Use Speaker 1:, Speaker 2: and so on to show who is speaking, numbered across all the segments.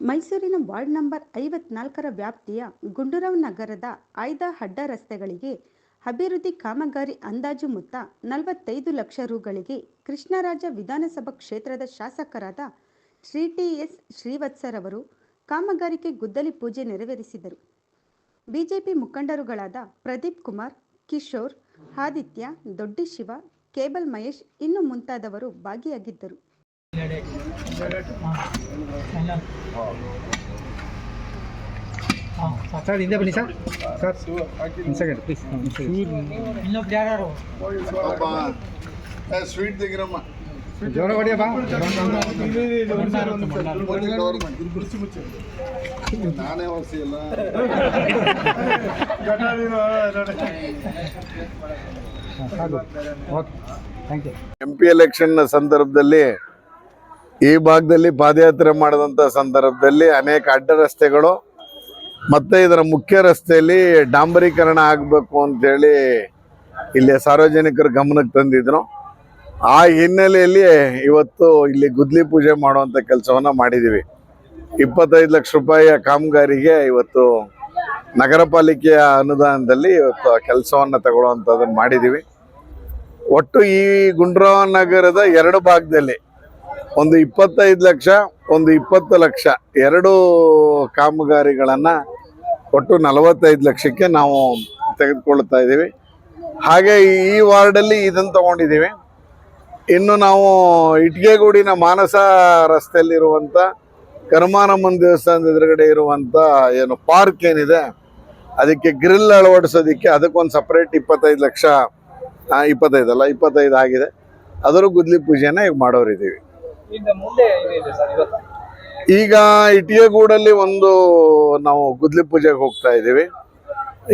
Speaker 1: ಮೈಸೂರಿನ ward number ಐವತ್ನಾಲ್ಕರ ವ್ಯಾಪ್ತಿಯ ಗುಂಡೂರಾವ್ ನಗರದ ಆಯ್ದ ಅಡ್ಡ ರಸ್ತೆಗಳಿಗೆ ಅಭಿವೃದ್ಧಿ ಕಾಮಗಾರಿ ಅಂದಾಜು ಮೊತ್ತ ನಲವತ್ತೈದು ಲಕ್ಷ ರುಗಳಿಗೆ ಕೃಷ್ಣರಾಜ ವಿಧಾನಸಭಾ ಕ್ಷೇತ್ರದ ಶಾಸಕರಾದ ಶ್ರೀ ಟಿ ಎಸ್ ಶ್ರೀವತ್ಸರವರು ಕಾಮಗಾರಿಗೆ ಗುದ್ದಲಿ ಪೂಜೆ ನೆರವೇರಿಸಿದರು. ಬಿಜೆಪಿ ಮುಖಂಡರುಗಳಾದ ಪ್ರದೀಪ್ ಕುಮಾರ್, ಕಿಶೋರ್, ಆದಿತ್ಯ, ದೊಡ್ಡಿ ಶಿವ, ಕೇಬಲ್ ಮಹೇಶ್ ಇನ್ನು ಮುಂತಾದವರು ಭಾಗಿಯಾಗಿದ್ದರು.
Speaker 2: ಸರ್ ಹಿಂದೆ ಬನ್ನಿ ಸರ್ ಸರ್ ಒಂದು ಸೆಕೆಂಡ್ ಪ್ಲೀಸ್
Speaker 3: ಇನ್ನೊಬ್ರು ಯಾರು
Speaker 4: ಸ್ವೀಟ್ ತೆಗಿರಮ್ಮ.
Speaker 2: ಬಾ
Speaker 4: ನಾನೇ ಹೊಸಿ ಅಲ್ಲ
Speaker 2: okay thank you
Speaker 4: M P election ಸಂದರ್ಭದಲ್ಲಿ ಈ ಭಾಗದಲ್ಲಿ ಪಾದಯಾತ್ರೆ ಮಾಡಿದಂಥ ಸಂದರ್ಭದಲ್ಲಿ ಅನೇಕ ಅಡ್ಡ ರಸ್ತೆಗಳು ಮತ್ತು ಇದರ ಮುಖ್ಯ ರಸ್ತೆಯಲ್ಲಿ ಡಾಂಬರೀಕರಣ ಆಗಬೇಕು ಅಂತೇಳಿ ಇಲ್ಲಿ ಸಾರ್ವಜನಿಕರ ಗಮನಕ್ಕೆ ತಂದಿದ್ರು. ಆ ಹಿನ್ನೆಲೆಯಲ್ಲಿ ಇವತ್ತು ಇಲ್ಲಿ ಗುದ್ಲಿ ಪೂಜೆ ಮಾಡುವಂಥ ಕೆಲಸವನ್ನು ಮಾಡಿದ್ದೀವಿ ಇಪ್ಪತ್ತೈದು ಲಕ್ಷ ರೂಪಾಯಿಯ ಕಾಮಗಾರಿಗೆ ಇವತ್ತು ನಗರ ಪಾಲಿಕೆಯ ಅನುದಾನದಲ್ಲಿ ಇವತ್ತು ಕೆಲಸವನ್ನ ತಗೊಳ್ಳುವಂಥದ್ದನ್ನು ಮಾಡಿದ್ದೀವಿ ಒಟ್ಟು ಈ ಗುಂಡ್ರಾವ್ ನಗರದ ಎರಡು ಭಾಗದಲ್ಲಿ ಒಂದು ಇಪ್ಪತ್ತೈದು ಲಕ್ಷ, ಒಂದು ಇಪ್ಪತ್ತು ಲಕ್ಷ. ಎರಡು ಕಾಮಗಾರಿಗಳನ್ನು ಒಟ್ಟು ನಲವತ್ತೈದು ಲಕ್ಷಕ್ಕೆ ನಾವು ತೆಗೆದುಕೊಳ್ತಾ ಇದ್ದೀವಿ. ಹಾಗೆ ಈ ವಾರ್ಡಲ್ಲಿ ಇದನ್ನು ತಗೊಂಡಿದ್ದೀವಿ. ಇನ್ನು ನಾವು ಇಟ್ಗೆಗೂಡಿನ ಮಾನಸ ರಸ್ತೆಯಲ್ಲಿರುವಂಥ ಕರ್ಮಾನಮ್ಮನ ದೇವಸ್ಥಾನದ ಎದುರುಗಡೆ ಇರುವಂಥ ಏನು ಪಾರ್ಕ್ ಏನಿದೆ, ಅದಕ್ಕೆ ಗ್ರಿಲ್ ಅಳವಡಿಸೋದಕ್ಕೆ ಅದಕ್ಕೊಂದು ಸಪ್ರೇಟ್ ಇಪ್ಪತ್ತೈದು ಲಕ್ಷ ಇಪ್ಪತ್ತೈದಲ್ಲ ಇಪ್ಪತ್ತೈದು ಆಗಿದೆ. ಅದರ ಗುದ್ಲಿ ಪೂಜೆನ ಈಗ ಮಾಡೋರಿದ್ದೀವಿ.
Speaker 3: ಈಗ ಇಟಿಯಗೂಡಲ್ಲಿ ಏನಿದೆ ಸರ್ ಇವತ್ತು.
Speaker 4: ಈಗ ಇಟಿಗೆಗೂಡಲ್ಲಿ ಒಂದು ನಾವು ಗುದ್ಲಿ ಪೂಜೆಗೆ ಹೋಗ್ತಾ ಇದ್ದೀವಿ.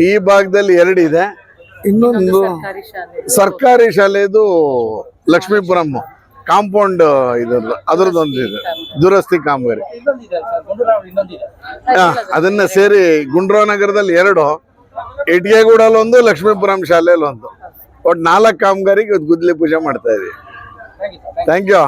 Speaker 4: ಈ ಭಾಗದಲ್ಲಿ ಎರಡಿದೆ ಇನ್ನೊಂದು ಸರ್ಕಾರಿ ಶಾಲೆದು ಲಕ್ಷ್ಮೀಪುರಂ ಕಾಂಪೌಂಡ್ ಇದ್ರದ್ದು ಅದರದ್ದೊಂದು ಇದೆ. ದುರಸ್ತಿ ಕಾಮಗಾರಿ. ಅದನ್ನ ಸೇರಿ ಗುಂಡ್ರಾವ್ ನಗರದಲ್ಲಿ ಎರಡು ಇಟ್ಗೆಗೂಡಲ್ಲಿ ಒಂದು ಲಕ್ಷ್ಮೀಪುರಂ ಶಾಲೆಯಲ್ಲಿ ಒಂದು ಒಟ್ಟು ನಾಲ್ಕು ಕಾಮಗಾರಿಗೆ ಗುದ್ಲಿ ಪೂಜೆ ಮಾಡ್ತಾ ಇದೀವಿ.
Speaker 3: Thank you sir
Speaker 4: thank you